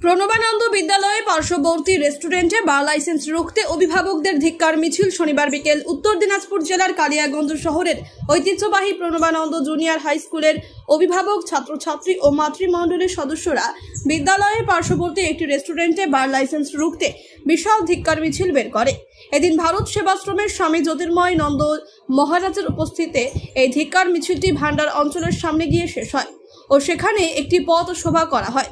প্রণবানন্দ বিদ্যালয়ে পার্শ্ববর্তী রেস্টুরেন্টে বার লাইসেন্স রুখতে অভিভাবকদের ধিক্কার মিছিল শনিবার বিকেল উত্তর দিনাজপুর জেলার কালিয়াগঞ্জ শহরের ঐতিহ্যবাহী প্রণবানন্দ জুনিয়র হাই স্কুলের অভিভাবক, ছাত্রছাত্রী ও মাতৃমণ্ডলীর সদস্যরা বিদ্যালয়ে পার্শ্ববর্তী একটি রেস্টুরেন্টে বার লাইসেন্স রুখতে বিশাল ধিক্কার মিছিল বের করে। এদিন ভারত সেবাশ্রমের স্বামী জ্যোতির্ময় নন্দ মহারাজের উপস্থিতিতে এই ধিক্কার মিছিলটি ভান্ডার অঞ্চলের সামনে গিয়ে শেষ হয় ও সেখানে একটি পথ শোভা করা হয়।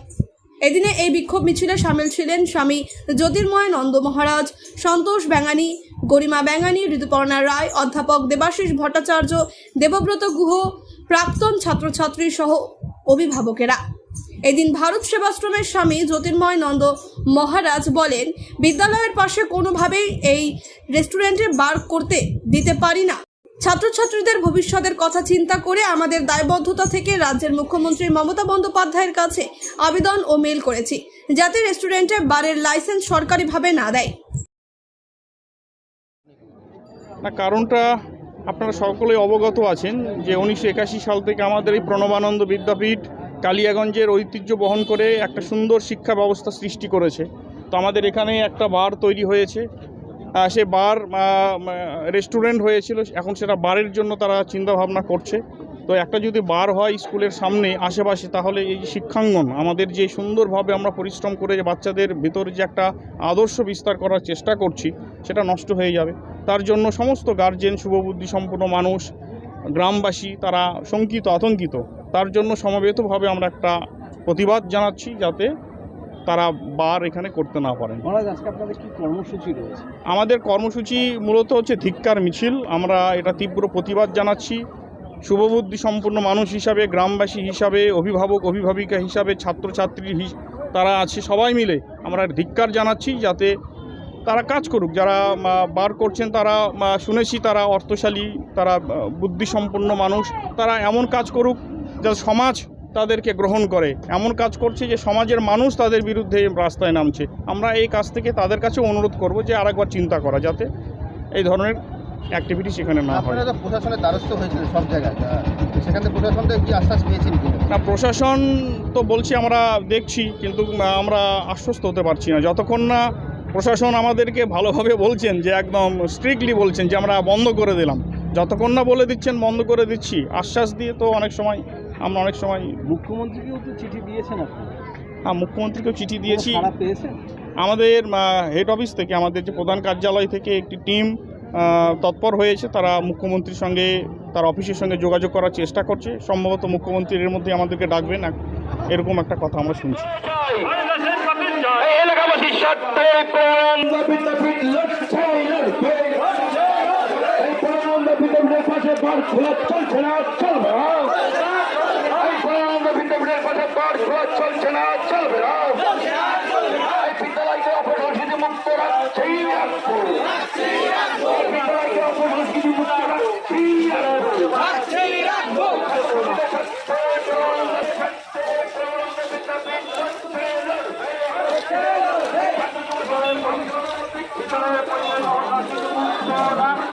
এদিনে এই বিক্ষোভ মিছিলে সামিল ছিলেন স্বামী জ্যোতির্ময় নন্দ মহারাজ, সন্তোষ ব্যাঙানি, গরিমা ব্যাঙানি, ঋতুপর্ণা রায়, অধ্যাপক দেবাশিস ভট্টাচার্য, দেবব্রত গুহ, প্রাক্তন ছাত্রছাত্রী সহ অভিভাবকেরা। এদিন ভারত সেবাশ্রমের স্বামী জ্যোতির্ময় নন্দ মহারাজ বলেন, বিদ্যালয়ের পাশে কোনোভাবেই এই রেস্টুরেন্টে বার করতে দিতে পারি না। ছাত্রছাত্রীদের ভবিষ্যতের কথা চিন্তা করে আমাদের দায়বদ্ধতা থেকে রাজ্যের মুখ্যমন্ত্রী মমতা বন্দ্যোপাধ্যায়ের কাছে আবেদন ও মেল করেছি। যাতে রেস্টুরেন্টে বারের লাইসেন্স সরকারিভাবে না দেয়। না, কারণটা আপনারা সকলেই অবগত আছেন যে উনিশশো একাশি সাল থেকে আমাদের এই প্রণবানন্দ বিদ্যাপীঠ কালিয়াগঞ্জের ঐতিহ্য বহন করে একটা সুন্দর শিক্ষা ব্যবস্থা সৃষ্টি করেছে। তো আমাদের এখানে একটা বার তৈরি হয়েছে। সে বার রেস্টুরেন্ট হয়েছিল, এখন সেটা বারের জন্য তারা চিন্তা ভাবনা করছে। তো একটা যদি বার হয় স্কুলের সামনে, আশেপাশে, তাহলে এই শিক্ষাঙ্গন, আমাদের যে সুন্দরভাবে আমরা পরিশ্রম করে যে বাচ্চাদের ভিতরে যে একটা আদর্শ বিস্তার করার চেষ্টা করছি, সেটা নষ্ট হয়ে যাবে। তার জন্য সমস্ত গার্জেন শুভবুদ্ধি সম্পন্ন মানুষ, গ্রামবাসী, তারা শঙ্কিত, আতঙ্কিত। তার জন্য সমবেতভাবে আমরা একটা প্রতিবাদ জানাচ্ছি, যাতে তারা বার এখানে করতে না পারেন। আমাদের কর্মসূচি মূলত হচ্ছে ধিক্কার মিছিল। আমরা এটা তীব্র প্রতিবাদ জানাচ্ছি। শুভবুদ্ধি সম্পন্ন মানুষ হিসাবে গ্রামবাসী হিসাবে অভিভাবক অভিভাবিকা হিসাবে ছাত্রছাত্রী তারা আছে সবাই মিলে আমরা ধিক্কার জানাচ্ছি যাতে তারা কাজ করুক। যারা বার করছেন তারা শুনেছি তারা অর্থশালী তারা বুদ্ধিসম্পন্ন মানুষ। তারা এমন কাজ করুক যা সমাজ তাদেরকে গ্রহণ করে। এমন কাজ করছে যে সমাজের মানুষ তাদের বিরুদ্ধে রাস্তায় নামছে। আমরা এই কাজ থেকে তাদের কাছে অনুরোধ করব যে আরেকবার চিন্তা করা যাতে এই ধরনের অ্যাক্টিভিটি সেখানে না হয়। প্রশাসনের দ্বারস্থ হয়েছিলেন সব জায়গায়। সেখান প্রশাসন থেকে কি আশ্বাস পেয়েছেন না প্রশাসন তো বলছি আমরা দেখছি কিন্তু আমরা আশ্বস্ত হতে পারছি না। যতক্ষণ না প্রশাসন আমাদেরকে ভালোভাবে বলছেন যে একদম স্ট্রিক্টলি বলছেন যে আমরা বন্ধ করে দিলাম। যতক্ষণ না বলে দিচ্ছেন বন্ধ করে দিচ্ছি। আশ্বাস দিয়ে তো অনেক সময় আমরা অনেক সময় মুখ্যমন্ত্রীকেও তো চিঠি দিয়েছেন আপনি। হ্যাঁ, মুখ্যমন্ত্রীকেও চিঠি দিয়েছি। পেয়েছেন? আমাদের হেড অফিস থেকে আমাদের যে প্রধান কার্যালয় থেকে একটি টিম তৎপর হয়েছে। তারা মুখ্যমন্ত্রীর সঙ্গে তার অফিসের সঙ্গে যোগাযোগ করার চেষ্টা করছে। সম্ভবত মুখ্যমন্ত্রী এর মধ্যে আমাদেরকে ডাকবেন। এরকম একটা কথা আমরা শুনছি। এই এলাকাবাসীর স্বার্থে প্রণাম বিদ্যাপীঠ লড়ছে লড়বে এই প্রণাম বিদ্যাপীঠের পাশে বার খোলা চলছে না চলবে না এই প্রণাম বিদ্যাপীঠের পাশে বার খোলা চলছে না, চলবে না। এই বিদ্যালয়কে অপসংস্কৃতি মুক্ত রাখছেই রাখব বিদ্যালয়কে অপসংস্কৃতি মুক্ত রাখছেই রাখব